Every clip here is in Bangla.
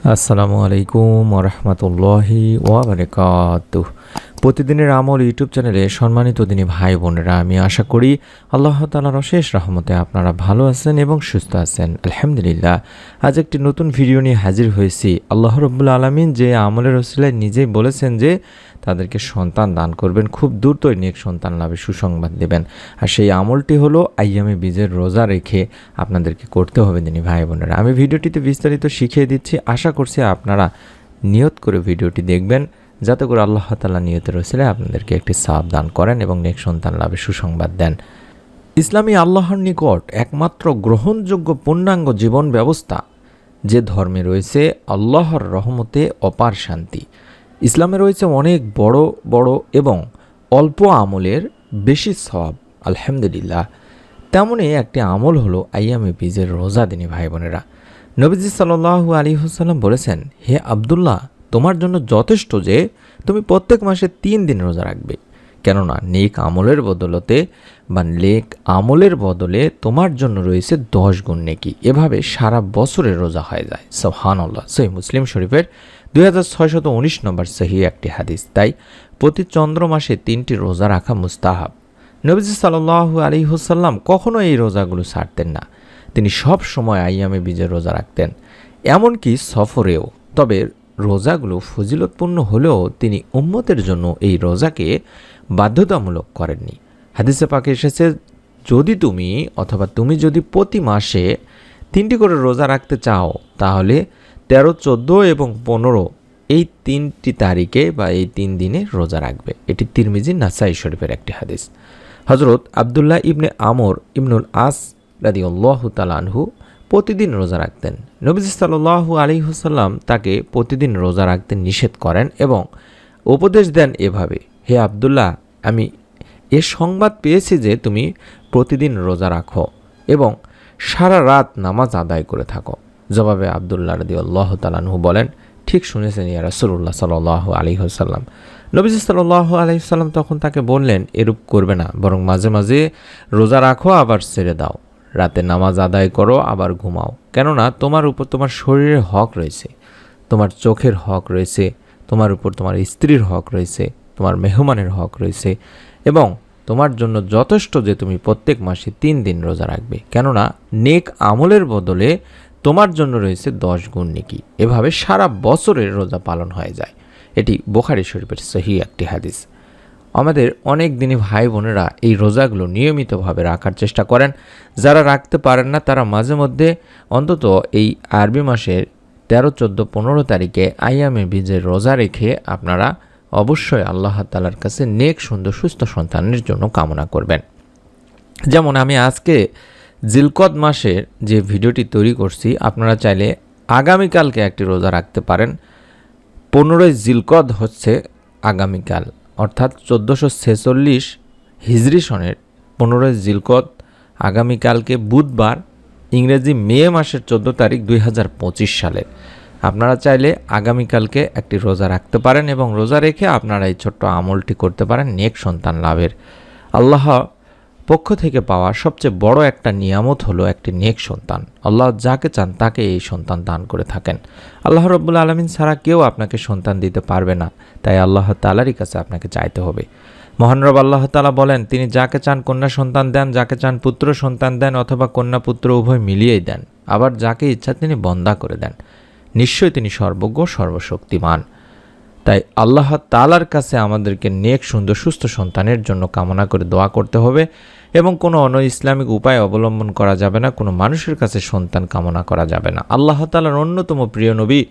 আসসালামু আলাইকুম ওরহমতুল্লাহি ওয়াবারকাত প্রতিদিনের আমল ইউটিউব চ্যানেলে সম্মানিত দিনী ভাই বোনেরা, আমি আশা করি আল্লাহ তালার অশেষ রহমতে আপনারা ভালো আছেন এবং সুস্থ আছেন। আলহামদুলিল্লাহ, আজ একটি নতুন ভিডিও নিয়ে হাজির হয়েছি। আল্লাহ রব্বুল আলমিন যে আমলের রসিলায় নিজেই বলেছেন যে, তাদেরকে সন্তান দান করবেন, খুব দ্রুতই নেক সন্তান লাভে সুসংবাদ দেবেন। আর সেই আমলটি হলো আইয়ামে বীজের রোজা রেখে আপনাদেরকে করতে হবে দিনী ভাই বোনেরা। আমি ভিডিওটিতে বিস্তারিত শিখিয়ে দিচ্ছি। আশা করছি আপনারা নিয়ত করে ভিডিওটি দেখবেন। যাতে করে আল্লাহ তালা নিয়তের রসিলে আপনাদেরকে একটি সাপ দান করেন এবং নেক সন্তান লাভে সুসংবাদ দেন। ইসলামী আল্লাহর নিকট একমাত্র গ্রহণযোগ্য পূর্ণাঙ্গ জীবন ব্যবস্থা, যে ধর্মে রয়েছে আল্লাহর রহমতে অপার শান্তি। ইসলামে রয়েছে অনেক বড় বড় এবং অল্প আমলের বেশি সব আলহামদুলিল্লাহ। তেমনই একটি আমল হলো আইয়ামে বীজের রোজা, দিনী ভাই বোনেরা নবীজি সাল্লাহু আলী হুসাল্লাম বলেছেন, হে আবদুল্লাহ তোমার জন্য যথেষ্ট যে তুমি প্রত্যেক মাসে তিন দিন রোজা রাখবে। কেননা নেক আমলের বদলতে বা নেক আমলের বদলে তোমার জন্য রয়েছে দশ গুণ নেকি। এভাবে সারা বছরের রোজা হয়ে যায়। সোহান আল্লাহ সহি মুসলিম শরীফের দুই হাজার ছয়শত উনিশ নম্বর সহি একটি হাদিস। তাই প্রতি চন্দ্র মাসে তিনটি রোজা রাখা মুস্তাহাব। নবীজি সাল্লু আলী হুসাল্লাম কখনো এই রোজাগুলো ছাড়তেন না। তিনি সব সময় আইয়ামে বীজের রোজা রাখতেন। এমনকি সফরেও। তবে রোজাগুলো ফজিলতপূর্ণ হলেও তিনি উম্মতের জন্য এই রোজাকে বাধ্যতামূলক করেননি। হাদিসে পাকে এসেছে, যদি তুমি অথবা তুমি যদি প্রতি মাসে তিনটি করে রোজা রাখতে চাও, তাহলে তেরো, চোদ্দ এবং পনেরো এই তিনটি তারিখে বা এই তিন দিনে রোজা রাখবে। এটি তিরমিজি নাসাই শরীফের একটি হাদিস। হজরত আবদুল্লাহ ইবনে আমর ইবনুল আস রাদি আল্লাহ তালানহু প্রতিদিন রোজা রাখতেন। নবীজ সাল্লু আলী হুসাল্লাম তাকে প্রতিদিন রোজা রাখতে নিষেধ করেন এবং উপদেশ দেন এভাবে, হে আবদুল্লাহ, আমি এ সংবাদ পেয়েছি যে তুমি প্রতিদিন রোজা রাখো এবং সারা রাত নামাজ আদায় করে থাকো। জবাবে আবদুল্লাহ রদি আল্লাহ তালানহু বলেন, ঠিক শুনেছেন ইয়া রসুল্লাহ সাল আলী হুসাল্লাম নবীজ সাল্লাহ আলহিসাল্লাম তখন তাকে বললেন, এরূপ করবে না, বরং মাঝে মাঝে রোজা রাখো, আবার ছেড়ে দাও। রাতে নামাজ আদায় করো, আবার ঘুমাও। কেননা তোমার উপর তোমার শরীরের হক রয়েছে, তোমার চোখের হক রয়েছে, তোমার উপর তোমার স্ত্রীর হক রয়েছে, তোমার মেহমানের হক রয়েছে এবং তোমার জন্য যথেষ্ট যে তুমি প্রত্যেক মাসে তিন দিন রোজা রাখবে। কেননা নেক আমলের বদলে তোমার জন্য রয়েছে দশ গুণ নেকি। এভাবে সারা বছরের রোজা পালন হয়ে যায়। এটি বোখারি শরীফের সহি একটি হাদিস। আমাদের অনেক দিনই ভাই বোনেরা এই রোজাগুলো নিয়মিতভাবে রাখার চেষ্টা করেন। যারা রাখতে পারেন না, তারা মাঝে মধ্যে অন্তত এই আরবি মাসের তেরো, চোদ্দ, পনেরো তারিখে আইয়ামে বীজের রোজা রেখে আপনারা অবশ্যই আল্লাহ তালার কাছে নেক, সুন্দর, সুস্থ সন্তানের জন্য কামনা করবেন। যেমন আমি আজকে জিলকদ মাসের যে ভিডিওটি তৈরি করছি, আপনারা চাইলে আগামীকালকে একটি রোজা রাখতে পারেন। পনেরোই জিলকদ হচ্ছে আগামীকাল। অর্থাৎ চোদ্দোশো ছেচল্লিশ হিজরি সনের পনেরোই জিলকত, আগামীকালকে বুধবার, ইংরেজি মে মাসের চোদ্দ তারিখ দুই হাজার পঁচিশ সালের আপনারা চাইলে আগামীকালকে একটি রোজা রাখতে পারেন এবং রোজা রেখে আপনারা এই ছোট্ট আমলটি করতে পারেন নেক সন্তান লাভের। আল্লাহ পক্ষ থেকে পাওয়া সবচেয়ে বড় একটা নিয়ামত হলো একটি নেক সন্তান। আল্লাহ যাকে চান তাকে এই সন্তান দান করে থাকেন। আল্লাহ রব্বুল আলমিন ছাড়া কেউ আপনাকে সন্তান দিতে পারবে না। তাই আল্লাহ তালারই কাছে আপনাকে চাইতে হবে। মহানরব আল্লাহ তালা বলেন, তিনি যাকে চান কন্যা সন্তান দেন, যাকে চান পুত্র সন্তান দেন অথবা কন্যা পুত্র উভয় মিলিয়েই দেন। আবার যাকে ইচ্ছা তিনি বন্দা করে দেন। নিশ্চয়ই তিনি সর্বজ্ঞ, সর্বশক্তিমান। তাই আল্লাহ তালার কাছে আমাদেরকে নেক, সুন্দর, সুস্থ সন্তানের জন্য কামনা করে দোয়া করতে হবে। এবং কোনো অন ইসলামিক উপায় অবলম্বন করা যাবে না, কোনো মানুষের কাছে সন্তান কামনা করা যাবে না। আল্লাহ তালার অন্যতম প্রিয় নবী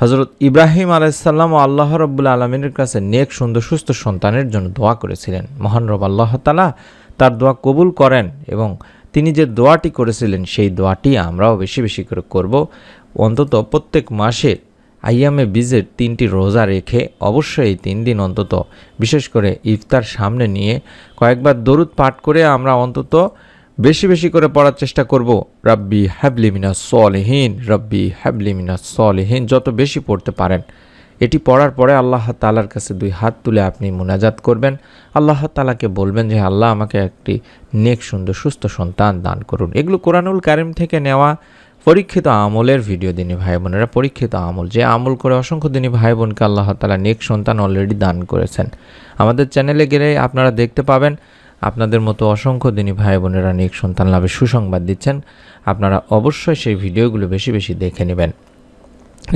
হজরত ইব্রাহিম আলাইসাল্লাম ও আল্লাহ রব্বুল আলমিনের কাছে নেক, সুন্দর, সুস্থ সন্তানের জন্য দোয়া করেছিলেন। মহান রব আল্লাহ তালা তার দোয়া কবুল করেন এবং তিনি যে দোয়াটি করেছিলেন, সেই দোয়াটি আমরাও বেশি বেশি করে করব। অন্তত প্রত্যেক মাসের আইয়ামে বিজের তিনটি রোজা রেখে অবশ্যই এই তিন দিন অন্তত, বিশেষ করে ইফতার সামনে নিয়ে কয়েকবার দরুদ পাঠ করে আমরা অন্তত বেশি বেশি করে পড়ার চেষ্টা করব। রাব্বি হ্যাবলিমিনা সলেহীন, রব্বি হ্যাবলিমিনা সলেহীন, যত বেশি পড়তে পারেন। এটি পড়ার পরে আল্লাহ তালার কাছে দুই হাত তুলে আপনি মোনাজাত করবেন। আল্লাহ তালাকে বলবেন যে, আল্লাহ আমাকে একটি নেক, সুন্দর, সুস্থ সন্তান দান করুন। এগুলো কোরআনুল কারিম থেকে নেওয়া পরীক্ষিত আমলের ভিডিও দিনী ভাই বোনেরা, পরীক্ষিত আমল। যে আমল করে অসংখ্য দিনী ভাই বোনকে আল্লাহ তালা নেক সন্তান অলরেডি দান করেছেন। আমাদের চ্যানেলে গেলে আপনারা দেখতে পাবেন, আপনাদের মতো অসংখ্য দিনী ভাই বোনেরা নেক সন্তান লাভের সুসংবাদ দিচ্ছেন। আপনারা অবশ্যই সেই ভিডিওগুলো বেশি বেশি দেখে নেবেন।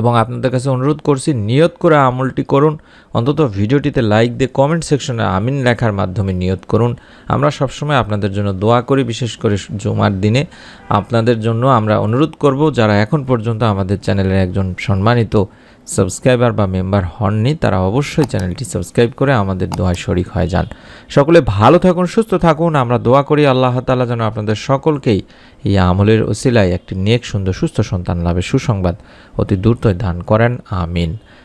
এবং আপনাদের কাছে অনুরোধ করছি, নিয়ত করে আমলটি করুন অন্তত ভিডিওটিতে লাইক দিয়ে কমেন্ট সেকশনে আমিন লেখার মাধ্যমে নিয়ত করুন। আমরা সবসময় আপনাদের জন্য দোয়া করি, বিশেষ করে জুমার দিনে। আপনাদের জন্য আমরা অনুরোধ করব, যারা এখন পর্যন্ত আমাদের চ্যানেলের একজন সম্মানিত সাবস্ক্রাইবার বা মেম্বার হননি, তারা অবশ্যই চ্যানেলটি সাবস্ক্রাইব করে আমাদের দোয়ায় শরিক হয়ে যান। সকলে ভালো থাকুন, সুস্থ থাকুন। আমরা দোয়া করি আল্লাহ তালা যেন আপনাদের সকলকেই এই আমলের ওসিলায় একটি নেক, সুন্দর, সুস্থ সন্তান লাভে সুসংবাদ অতি দ্রুতই দান করেন। আমিন।